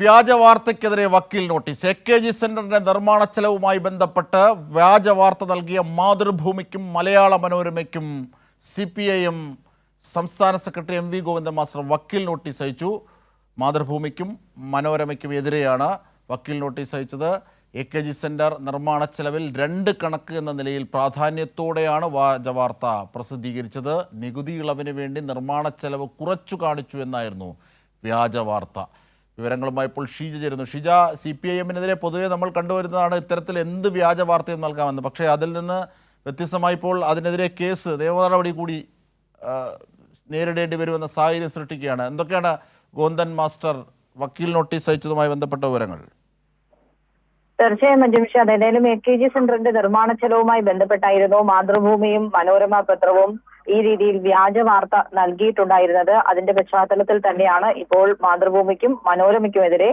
വ്യാജ വാർത്തയ്ക്കെതിരെ വക്കീൽ notice. A K G സെന്ററിന്റെ നിർമ്മാണ ചെലവുമായി ബന്ധപ്പെട്ട് വ്യാജ വാർത്ത നൽകിയ മാതൃഭൂമിക്കും മലയാള മനോരമയ്ക്കും സി പി ഐ സംസ്ഥാന secretary M V Govindan master വക്കീൽ നോട്ടീസ് അയച്ചു. മാതൃഭൂമിക്കും മനോരമയ്ക്കും എതിരെയാണ് വക്കീൽ നോട്ടീസ് അയച്ചത്. എ കെ ജി സെന്റർ നിർമ്മാണ ചെലവിൽ രണ്ട് കണക്ക് എന്ന നിലയിൽ പ്രാധാന്യത്തോടെയാണ് വ്യാജ വാർത്ത പ്രസിദ്ധീകരിച്ചത്. നികുതി ഇളവിന് വേണ്ടി നിർമ്മാണ ചെലവ് കുറച്ചു കാണിച്ചു എന്നായിരുന്നു വ്യാജ വാർത്ത വിവരങ്ങളുമായി ഇപ്പോൾ ഷീജ ചേരുന്നു. ഷീജ സി പി ഐ എമ്മിനെതിരെ പൊതുവെ നമ്മൾ കണ്ടുവരുന്നതാണ് ഇത്തരത്തിൽ എന്ത് വ്യാജ വാർത്തയും നൽകാമെന്ന്. പക്ഷേ അതിൽ നിന്ന് വ്യത്യസ്തമായി ഇപ്പോൾ അതിനെതിരെ കേസ് നിയമ നടപടി കൂടി നേരിടേണ്ടി വരുമെന്ന സാഹചര്യം സൃഷ്ടിക്കുകയാണ്. എന്തൊക്കെയാണ് ഗോന്തൻ മാസ്റ്റർ വക്കീൽ നോട്ടീസ് അയച്ചതുമായി ബന്ധപ്പെട്ട വിവരങ്ങൾ? തീർച്ചയായും മഞ്ജുമിഷ ഏതായാലും എ കെ ജി സെന്ററിന്റെ നിർമ്മാണ ചെലവുമായി ബന്ധപ്പെട്ടായിരുന്നു. മാതൃഭൂമിയും മനോരമ പത്രവും ഈ രീതിയിൽ വ്യാജ വാർത്ത നൽകിയിട്ടുണ്ടായിരുന്നത് അതിന്റെ പശ്ചാത്തലത്തിൽ തന്നെയാണ് ഇപ്പോൾ മാതൃഭൂമിക്കും മനോരമയ്ക്കുമെതിരെ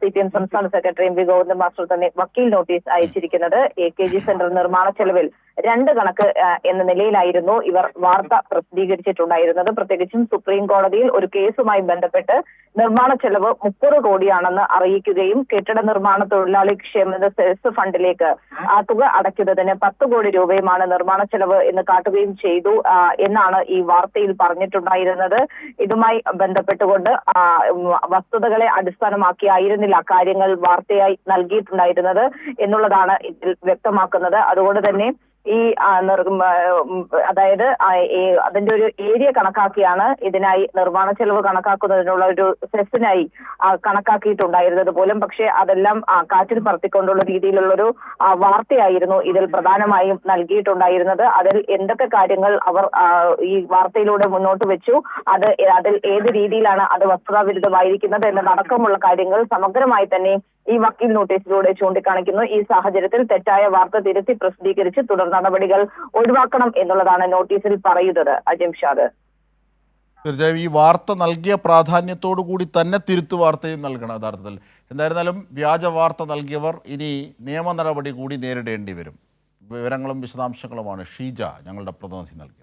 സി പി എം സംസ്ഥാന secretary M V Govindan master തന്നെ വക്കീൽ നോട്ടീസ് അയച്ചിരിക്കുന്നത്. എ കെ ജി സെന്റർ നിർമ്മാണ ചെലവിൽ രണ്ട് കണക്ക് എന്ന നിലയിലായിരുന്നു ഇവർ വാർത്ത പ്രസിദ്ധീകരിച്ചിട്ടുണ്ടായിരുന്നത്. പ്രത്യേകിച്ചും സുപ്രീം കോടതിയിൽ ഒരു കേസുമായി ബന്ധപ്പെട്ട് നിർമ്മാണ ചെലവ് മുപ്പത് കോടിയാണെന്ന് അറിയിക്കുകയും കെട്ടിട നിർമ്മാണ തൊഴിലാളി ക്ഷേമ സെസ് ഫണ്ടിലേക്ക് ആ തുക അടയ്ക്കുന്നതിന് പത്ത് കോടി രൂപയുമാണ് നിർമ്മാണ ചെലവ് എന്ന് കാട്ടുകയും ചെയ്തു എന്നാണ് ഈ വാർത്തയിൽ പറഞ്ഞിട്ടുണ്ടായിരുന്നത്. ഇതുമായി ബന്ധപ്പെട്ടുകൊണ്ട് വസ്തുതകളെ അടിസ്ഥാനമാക്കിയായിരുന്നില്ല കാര്യങ്ങൾ വാർത്തയായി നൽകിയിട്ടുണ്ടായിരുന്നത് എന്നുള്ളതാണ് ഇതിൽ വ്യക്തമാക്കുന്നത്. അതുകൊണ്ട് തന്നെ ഈ അതായത് അതിന്റെ ഒരു ഏരിയ കണക്കാക്കിയാണ് ഇതിനായി നിർമ്മാണ ചെലവ് കണക്കാക്കുന്നതിനുള്ള ഒരു സെസ്സിനായി കണക്കാക്കിയിട്ടുണ്ടായിരുന്നത് പോലും. പക്ഷെ അതെല്ലാം കാറ്റിൽ പറത്തിക്കൊണ്ടുള്ള രീതിയിലുള്ളൊരു വാർത്തയായിരുന്നു ഇതിൽ പ്രധാനമായും നൽകിയിട്ടുണ്ടായിരുന്നത്. അതിൽ എന്തൊക്കെ കാര്യങ്ങൾ അവർ ഈ വാർത്തയിലൂടെ മുന്നോട്ട് വെച്ചു അത് അതിൽ ഏത് രീതിയിലാണ് അത് വസ്തുതാവിരുദ്ധമായിരിക്കുന്നത് എന്നതടക്കമുള്ള കാര്യങ്ങൾ സമഗ്രമായി തന്നെ ഈ വക്കീൽ നോട്ടീസിലൂടെ ചൂണ്ടിക്കാണിക്കുന്നു. ഈ സാഹചര്യത്തിൽ തെറ്റായ വാർത്ത തിരുത്തി പ്രസിദ്ധീകരിച്ച് തുടർ നടപടികൾ ഒഴിവാക്കണം എന്നുള്ളതാണ് നോട്ടീസിൽ പറയുന്നത്. അജിംഷാദ് തീർച്ചയായും ഈ വാർത്ത നൽകിയ പ്രാധാന്യത്തോടു കൂടി തന്നെ തിരുത്തു വാർത്തയും നൽകണം യഥാർത്ഥത്തിൽ. എന്തായിരുന്നാലും വ്യാജ വാർത്ത നൽകിയവർ ഇനി നിയമ നടപടി കൂടി നേരിടേണ്ടി വരും. വിവരങ്ങളും വിശദാംശങ്ങളുമാണ് ഷീജ ഞങ്ങളുടെ പ്രതിനിധി നൽകി